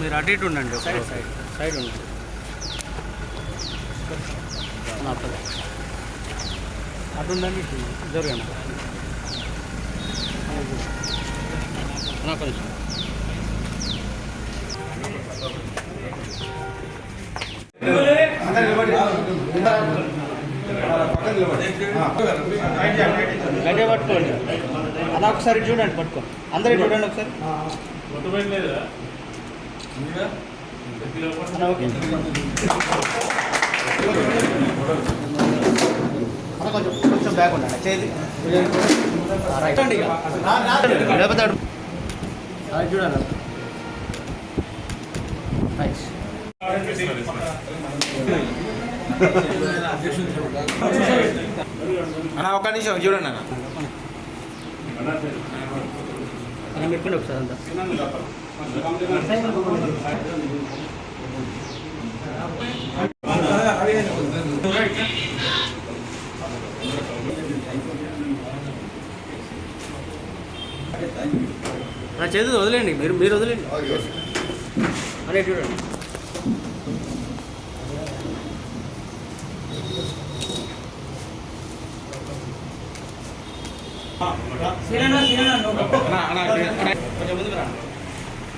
మీరు అటు ఇటు ఉండండి. సైడ్ సైడ్ సైడ్ ఉండండి. అటు ఉండండి. జరగండి నా కొంచెం గడ్డే పట్టుకోండి. అలా ఒకసారి చూడండి పట్టుకోండి. అందరూ చూడండి ఒకసారి. కొంచెం కొంచెం ఉండండి. అన్న ఒక నిమిషం చూడండి అన్న. పెట్టుకోండి ఒకసారి అంతా. నా చేతులు వదిలేండి మీరు మీరు వదిలేండి అరే చూడండి. కొంచెం ముందుకు రా.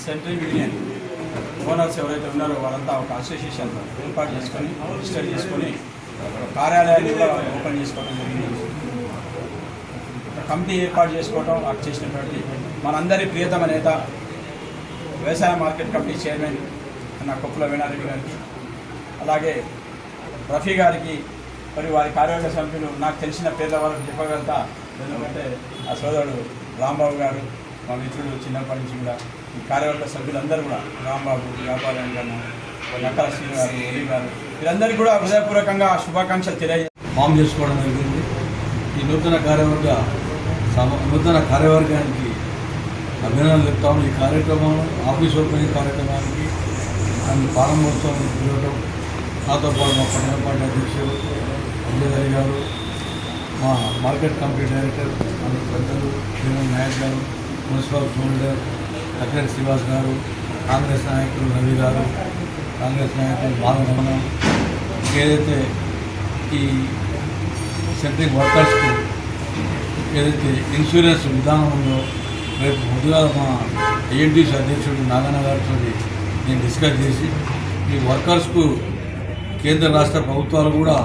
సెంట్రల్ యూనియన్ ఓనర్స్ ఎవరైతే ఉన్నారో వాళ్ళంతా ఒక అసోసియేషన్ ఏర్పాటు చేసుకొని రిజిస్టర్ చేసుకొని కార్యాలయాన్ని కూడా ఓపెన్ చేసుకోవడం జరిగింది. కమిటీ ఏర్పాటు చేసుకోవడం అక్కడ చేసినటువంటి మనందరి ప్రియతమ నేత వ్యవసాయ మార్కెట్ కమిటీ చైర్మన్ అన్న కొప్పుల వేణారెడ్డి గారికి అలాగే రఫీ గారికి మరి వారి కార్యవర్గ సభ్యులు నాకు తెలిసిన పేదవాళ్ళకి చెప్పగలుగుతా ఎందుకంటే ఆ సోదరుడు రాంబాబు గారు మా మిత్రుడు చిన్నప్పటి నుంచి కూడా ఈ కార్యవర్గ సభ్యులందరూ కూడా రాంబాబు వ్యాపారం గారు నక్కల శ్రీ గారు ఒలి గారు వీరందరికీ కూడా హృదయపూర్వకంగా శుభాకాంక్షలు తెలియజే ఫామ్ చేసుకోవడం జరిగింది. ఈ నూతన కార్యవర్గ నూతన కార్యవర్గానికి అభినందనలు చెప్తాము ఈ కార్యక్రమం ఆఫీస్ ఓపెనింగ్ కార్యక్రమానికి దాన్ని ప్రారంభోత్సవం పిలవటం నాతో పాటు మా పట్టణ పార్టీ అధ్యక్షుడు అంజయ్ గారు మా మార్కెట్ కమిటీ డైరెక్టర్ మన పెద్దలు శ్రీమన్ నాయక్ గారు మున్సిపల్ ఫౌండర్ అఖిల్ శ్రీవాస్ గారు కాంగ్రెస్ నాయకులు రవి గారు కాంగ్రెస్ నాయకులు బాలరమణ ఏదైతే ఈ సెంట్రింగ్ వర్కర్స్కు ఏదైతే ఇన్సూరెన్స్ విధానం ఉందో రేపు ముందుగా మా ఐఎన్టీసీ అధ్యక్షుడు నాగన్న గారితో నేను డిస్కస్ చేసి ఈ వర్కర్స్కు కేంద్ర రాష్ట్ర ప్రభుత్వాలు కూడా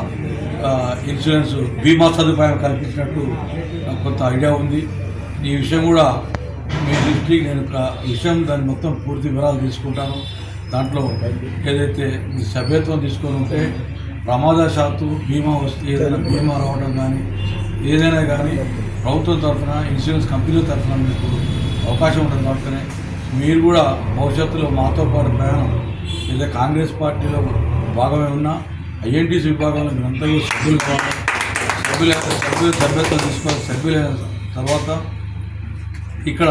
ఇన్సూరెన్స్ బీమా సదుపాయం కల్పించినట్టు నాకు కొంత ఐడియా ఉంది. ఈ విషయం కూడా మీ దృష్టికి నేను విషయం దాన్ని మొత్తం పూర్తి వివరాలు తీసుకుంటాను. దాంట్లో ఏదైతే మీ సభ్యత్వం తీసుకొని ఉంటే ప్రమాదశాత్తు బీమా వస్తే ఏదైనా బీమా రావడం కానీ ఏదైనా కానీ ప్రభుత్వం తరఫున ఇన్సూరెన్స్ కంపెనీల తరఫున మీకు అవకాశం ఉంటుంది కాబట్టి మీరు కూడా భవిష్యత్తులో మాతో పాటు ప్రయాణం లేదా కాంగ్రెస్ పార్టీలో భాగమే ఉన్నా ఐఎన్టీసీ విభాగంలో మీరంతా సభ్యులు కావాలి. సభ్యులు సభ్యులు సభ్యత్వం తీసుకోవాలి సభ్యులైన తర్వాత ఇక్కడ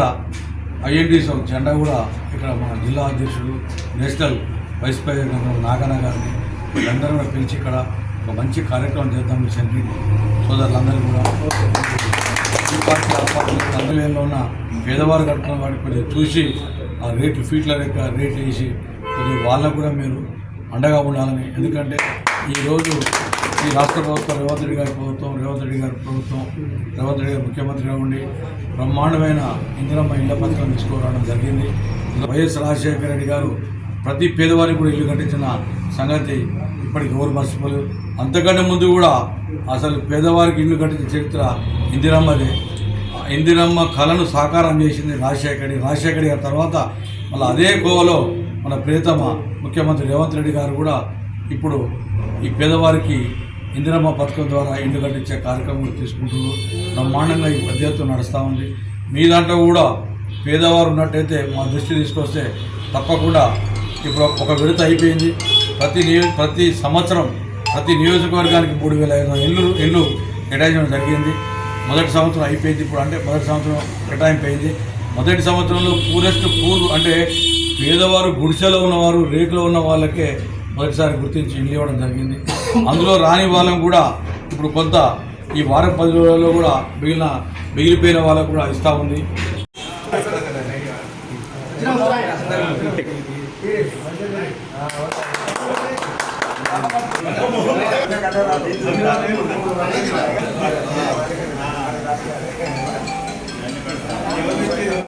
ఐఎన్టీసీ జెండా కూడా ఇక్కడ మన జిల్లా అధ్యక్షుడు నేషనల్ వైస్ ప్రెసిడెంట్ నాగన్న గారిని వీళ్ళందరూ కూడా పిలిచి ఇక్కడ ఒక మంచి కార్యక్రమం చేద్దాం ఈ సెంట్రీ సోదరులందరూ కూడా ఈ పార్టీ ఆ పార్టీ ఉన్న పేదవారు కట్టుకున్న వాటికి కొద్దిగా చూసి ఆ రేట్లు ఫీట్ల లెక్క రేట్ వేసి కొద్దిగా వాళ్ళకు కూడా మీరు అండగా ఉండాలని. ఎందుకంటే ఈరోజు ఈ రాష్ట్ర ప్రభుత్వం రేవంత్ రెడ్డి గారి ప్రభుత్వం రేవంత్ రెడ్డి గారి ప్రభుత్వం రేవంత్ రెడ్డి గారు ముఖ్యమంత్రిగా ఉండి బ్రహ్మాండమైన ఇందిరమ్మ ఇళ్ళ పథకం తీసుకురావడం జరిగింది. వైఎస్ రాజశేఖర రెడ్డి గారు ప్రతి పేదవారికి కూడా ఇల్లు కట్టించిన సంగతి ఇప్పటికి ఎవరు మర్చిపోలేదు అంతకంటే ముందు కూడా అసలు పేదవారికి ఇల్లు కట్టించిన చరిత్ర ఇందిరమ్మది. ఇందిరమ్మ కళను సాకారం చేసింది రాజశేఖరి రాజశేఖరి గారి తర్వాత మళ్ళీ అదే కోవలో మన ప్రియతమ ముఖ్యమంత్రి రేవంత్ రెడ్డి గారు కూడా ఇప్పుడు ఈ పేదవారికి ఇందిరమ్మ పథకం ద్వారా ఇల్లు కట్టించే కార్యక్రమం తీసుకుంటున్నారు. బ్రహ్మాండంగా ఈ పెద్ద ఎత్తున నడుస్తూ ఉంది. మీ దాంట్లో కూడా పేదవారు ఉన్నట్టయితే మా దృష్టి తీసుకొస్తే తప్పకుండా ఇప్పుడు ఒక విడత అయిపోయింది. ప్రతి నియో ప్రతి సంవత్సరం ప్రతి నియోజకవర్గానికి మూడు వేల ఐదు వందల ఇల్లు ఇళ్ళు కేటాయించడం జరిగింది. మొదటి సంవత్సరం అయిపోయింది ఇప్పుడు అంటే మొదటి సంవత్సరం కేటాయింపు అయింది. మొదటి సంవత్సరంలో పూరెస్ట్ పూర్ అంటే పేదవారు గుడిసెలో ఉన్నవారు రేకులో ఉన్న వాళ్ళకే మొదటిసారి గుర్తించి ఇల్లు ఇవ్వడం జరిగింది. అందులో రాని వాళ్ళం కూడా ఇప్పుడు కొంత ఈ వారం పది రోజుల్లో కూడా మిగిలిన మిగిలిపోయిన వాళ్ళకు కూడా ఇస్తూ ఉంది.